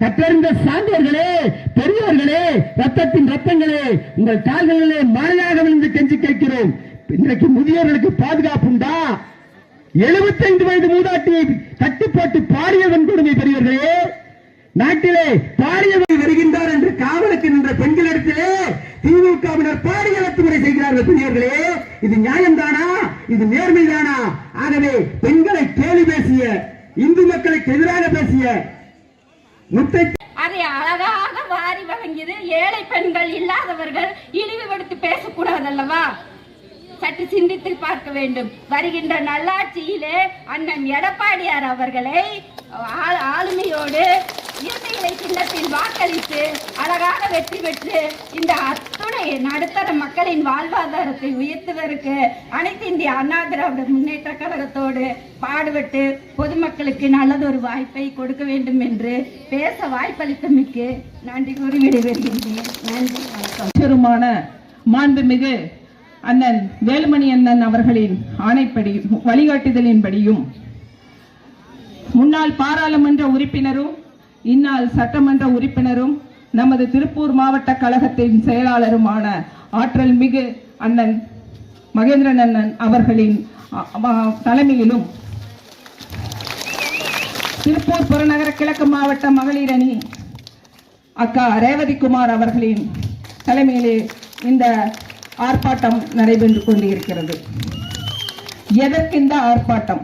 பெருமக்களே கற்றறிந்த சான்றோர்களே பெரியோர்களே ரத்தத்தின் ரத்தங்களே உங்கள் கால்களிலே மாலையாக விழுந்து கெஞ்சி கேட்கிறோம். இன்றைக்கு முதியோர்களுக்கு பாதுகாப்பு உண்டா? எழுபத்தைந்து வயது மூதாட்டியை கட்டி போட்டு பாடியவன் கொடுமை பெரியவர்களே நாட்டிலே பாரியவன் வருகின்றார் என்று காவலுக்கு நின்ற பெண்களிடத்திலே திமுகவினர் பாடிய வத்துமுறை செய்கிறார்கள் பெரியவர்களே இது நியாயம்தானா? இது நேர்மைதானா? ஆகவே பெண்களை கேலி பேசிய இந்து மக்களுக்கு எதிராக பேசிய முத்தை அதை அழகாக வாரி வழங்கியது ஏழை பெண்கள் இல்லாதவர்கள் இழிவுபடுத்தி பேசக்கூடாது அல்லவா சற்று சிந்தித்து பார்க்க வேண்டும். வருகின்ற நல்லாட்சியிலே அண்ணன் எடப்பாடியார் அவர்களை ஆ- ஆளுமையோடு இறுதியிலை சின்னத்தில் வாக்களித்து அழகாக வெற்றி பெற்று இந்த அத்துணை நடுத்தர மக்களின் வாழ்வாதாரத்தை உயர்த்துவதற்கு அனைத்து இந்திய அண்ணா திராவிட முன்னேற்ற கழகத்தோடு பாடுபட்டு பொதுமக்களுக்கு நல்லதொரு வாய்ப்பை கொடுக்க வேண்டும் என்று பேச வாய்ப்பளித்தமைக்கு நன்றி கூறி விடைபெறுகின்றேன். நன்றி வணக்கம். மாண்புமிகு அண்ணன் வேலுமணி அண்ணன் அவர்களின் ஆணைப்படி வழிகாட்டுதலின்படியும் முன்னாள் பாராளுமன்ற உறுப்பினரும் இந்நாள் சட்டமன்ற உறுப்பினரும் நமது திருப்பூர் மாவட்ட கழகத்தின் செயலாளருமான ஆற்றல் மிகு அண்ணன் மகேந்திரன் அண்ணன் அவர்களின் தலைமையிலும் திருப்பூர் புறநகர கிழக்கு மாவட்ட மகளிர் அணி அக்கா ரேவதிக்குமார் அவர்களின் தலைமையிலே இந்த ஆர்ப்பாட்டம் நடைபெற்று கொண்டிருக்கிறது. எதற்கு இந்த ஆர்ப்பாட்டம்?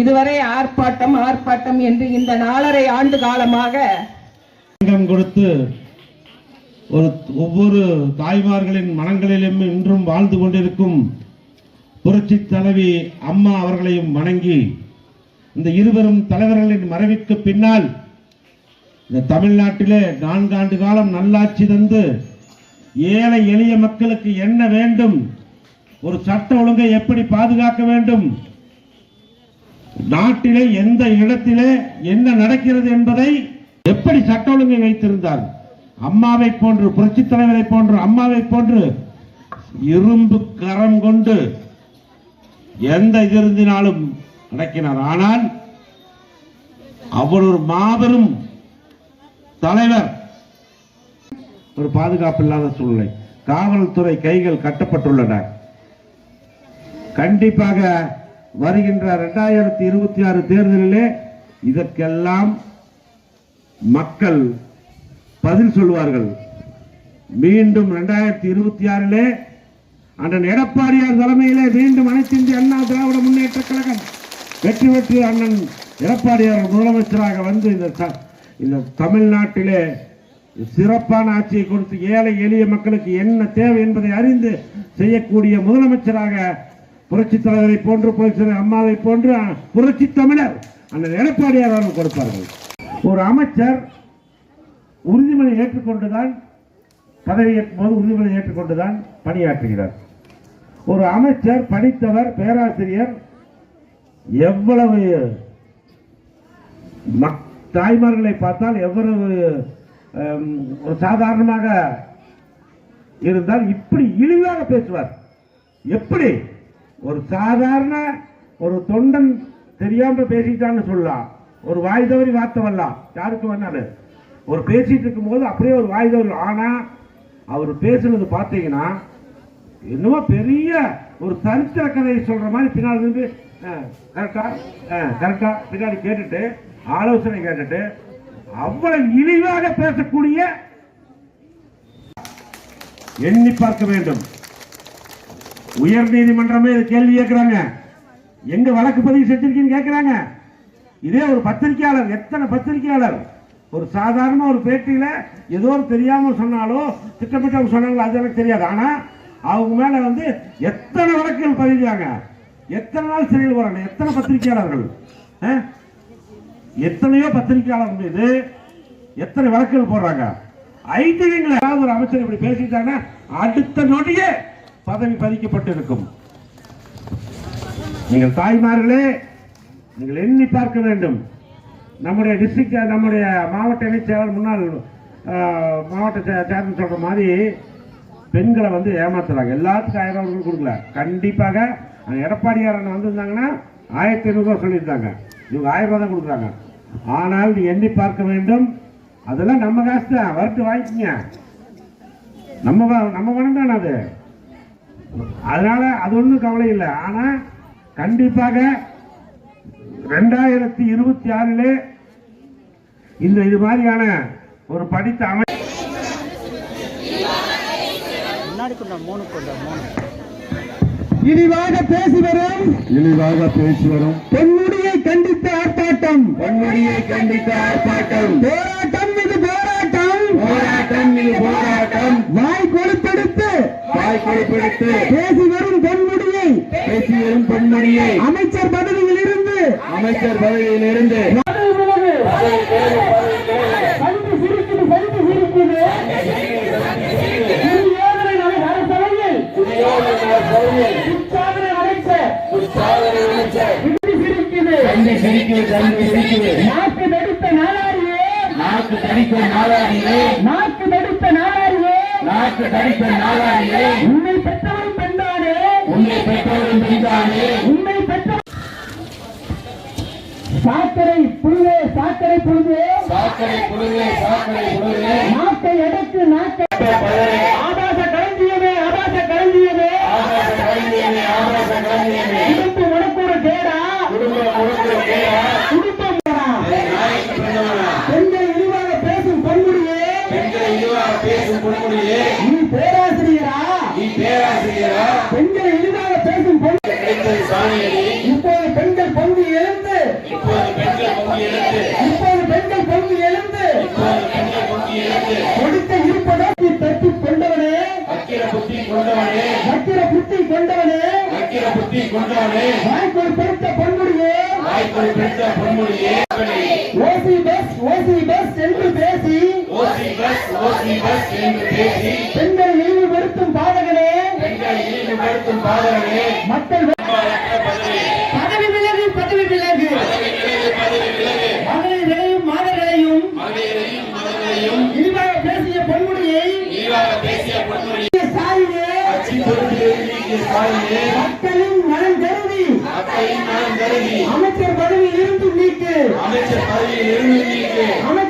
இதுவரை ஆர்ப்பாட்டம் ஆர்ப்பாட்டம் என்று இந்த நாலரை ஆண்டு காலமாக தங்கம் கொடுத்து ஒரு ஒவ்வொரு தாய்மார்களின் மனங்களிலும் இன்றும் வாழ்ந்து கொண்டிருக்கும் புரட்சி தலைவி அம்மா அவர்களையும் வணங்கி இந்த இருவரும் தலைவர்களின் மறைவிற்கு பின்னால் இந்த தமிழ்நாட்டிலே நான்காண்டு காலம் நல்லாட்சி தந்து ஏழை எளிய மக்களுக்கு என்ன வேண்டும்? ஒரு சட்ட ஒழுங்கை எப்படி பாதுகாக்க வேண்டும்? நாட்டிலே எந்த இடத்திலே என்ன நடக்கிறது என்பதை எப்படி சட்ட ஒழுங்கை வைத்திருந்தார்? அம்மாவை போன்று புரட்சி தலைவரை போன்று அம்மாவை போன்று இரும்பு கரம் கொண்டு எந்த இருந்தினாலும் நடக்கினார். ஆனால் அவர் ஒரு மாபெரும் தலைவர். ஒரு பாதுகாப்பு இல்லாத சூழ்நிலை. காவல்துறை கைகள் கட்டப்பட்டுள்ளன. கண்டிப்பாக வருகின்ற இரண்டாயிரத்தி இருபத்தி ஆறு தேர்தலிலே இதற்கெல்லாம் மக்கள் பதில் சொல்வார்கள் மீண்டும் இரண்டாயிரத்தி இருபத்தி ஆறிலே அண்ணன் எடப்பாடியார் தலைமையிலே மீண்டும் அனைத்து இந்திய அண்ணா திராவிட முன்னேற்ற கழகம் வெற்றி பெற்று அண்ணன் எடப்பாடியார் முதலமைச்சராக வந்து இந்த இந்த தமிழ்நாட்டிலே சிறப்பான ஆட்சியை கொடுத்து ஏழை எளிய மக்களுக்கு என்ன தேவை என்பதை அறிந்து செய்யக்கூடிய முதலமைச்சராக புரட்சி தலைவரை போன்று புரட்சி அம்மாவை போன்று புரட்சி தமிழர் அண்ணன் எடப்பாடியார் அவர்கள் கொடுப்பார்கள். ஒரு அமைச்சர் உறுதிமொழி ஏற்றுக்கொண்டுதான் பதவியேற்கும் போது உறுதிமொழி ஏற்றுக்கொண்டுதான் பணியாற்றுகிறார். ஒரு அமைச்சர் படித்தவர் பேராசிரியர் எவ்வளவு தாய்மார்களை பார்த்தால் எவ்வளவு ஒரு சாதாரணமாக இருந்தால் இப்படி இழிவாக பேசுவார். எப்படி? ஒரு சாதாரண ஒரு தொண்டன் தெரியாமல் பேசிட்டான்னு சொல்லலாம். ஒரு வாய் தவறி வார்த்தை வரலாம் யாருக்கு வேணாலும் ஒரு பேசிட்டு இருக்கும்போது அப்படியே ஒரு வாய் தவறி ஆனா அவர் பேசுனது பார்த்தீங்கன்னா என்னமோ பெரிய ஒரு சரித்திர கதையை சொல்ற மாதிரி பின்னாடி இருந்து கரெக்டா கரெக்டா பின்னாடி கேட்டுட்டு ஆலோசனை கேட்டுட்டு அவ்வளவு இழிவாக பேசக்கூடிய எண்ணி பார்க்க வேண்டும். உயர் நீதிமன்றமே கேள்வி கேட்கிறாங்க. எங்க வழக்கு பதிவு செஞ்சிருக்கீங்கன்னு கேட்கிறாங்க. இதே ஒரு பத்திரிகையாளர் எத்தனை பத்திரிகையாளர்? ஒரு சாதாரண ஒரு பேட்டியில ஏதோ ஒரு தெரியாம சொன்னாலோ திட்டமிட்ட சொன்னாங்களோ அது எனக்கு தெரியாது. ஆனா அவங்க மேல வந்து எத்தனை வழக்குகள் பதிவாங்க எத்தனை நாள் சிறையில் போறாங்க? எத்தனை பத்திரிகையாளர்கள்? ஆ? எத்தனையோ பத்திரிகையாளர் மீது எத்தனை வழக்குகள் போடுறாங்க? ஐதீகங்கள் ஏதாவது ஒரு அமைச்சர் இப்படி பேசிட்டாங்கன்னா அடுத்த நொடியே பதவி பதிக்கப்பட்டு இருக்கும் நீங்கள் தாய்மார்களே நீங்கள் எண்ணி பார்க்க வேண்டும். நம்முடைய டிஸ்ட்ரிக்ட் நம்முடைய மாவட்ட இணைச்செயலர் முன்னாள் மாவட்ட சே- சேர்மன் சொல்ற மாதிரி பெண்களை வந்து ஏமாத்துறாங்க. எல்லாத்துக்கும் ஆயிரம் ரூபாய் கொடுக்கல. கண்டிப்பாக அந்த எடப்பாடியாரன் வந்திருந்தாங்கன்னா ஆயிரத்தி ஐநூறுரூவா சொல்லியிருந்தாங்க. இவங்க ஆயிரம் ரூபாய் தான் கொடுக்குறாங்க. ஆனால் நீ எண்ணி பார்க்க வேண்டும். அதெல்லாம் நம்ம காசு தான் வரட்டு வாங்கிக்கங்க. நம்ம நம்ம பணம் தானே அது. அதனால அது ஒன்றும் கவலை இல்லை. ஆனால் கண்டிப்பாக ரெண்டாயிரத்தி இருபத்தி ஆறிலே இந்த இது மாதிரியான ஒரு படித்த அமை இழிவாக பேசி வரும். இழிவாக பேசி வரும். பெண்முடியை கண்டித்த ஆர்ப்பாட்டம். பொன்முடியை கண்டித்த ஆர்ப்பாட்டம். போராட்டம் இது போராட்டம். போராட்டம் இது போராட்டம். வாய் கொழுப்பெடுத்து வாய் கொழுப்பெடுத்து பேசி வரும் பெண்முடியை பேசி வரும் பொன்முடியை. அமைச்சர் பதவியில் இருந்து அமைச்சர் கண்டு சிரிக்குது நாக்கு தடுத்த நாளாரியே நாக்கு தடிக்க நாளாடியே நாக்கு தடுத்த நாளாரியே நாக்கு தடிக்க நாளாடியே உன்னை பெற்றோரும் பெய்தானே உன்னை சாக்கடை புழுவே சாக்கடை புழுவே. சாக்கடை புழுவே சாக்கடை புழுவே. நாக்கை அடக்கு நாக்கை ஆபாச களஞ்சியமே ஆபாச களஞ்சியமே. ஆபாச கலைஞனே ஆபாச கலைஞனே குடும்ப உனக்கூட கேடா குடும்ப கொடுக்கிற கேடா குடும்பம் பெண்களை இழிவாக பேசும் பொன்முடியே. பெண்களை இழிவாக பேசும் பொன்முடியே. நீ பேராசிரியரா? நீ பேராசிரியரா? பெண்களை இழிவாக பேசும் பொன் புத்தி கொண்டவனே வாய்க்குள் பெருத்த பொன்முடியே. வாய்க்குள் பெற்ற பொன்முடியே ஓசி பஸ் ஓசி பஸ் என்று பேசி. ஓசி பஸ் ஓசி பஸ் என்று பேசி. பெண்கள் இழிவுபடுத்தும் பாதகனே. பெண்கள் இழிவுபடுத்தும் பாதகனே. மக்கள் हमारे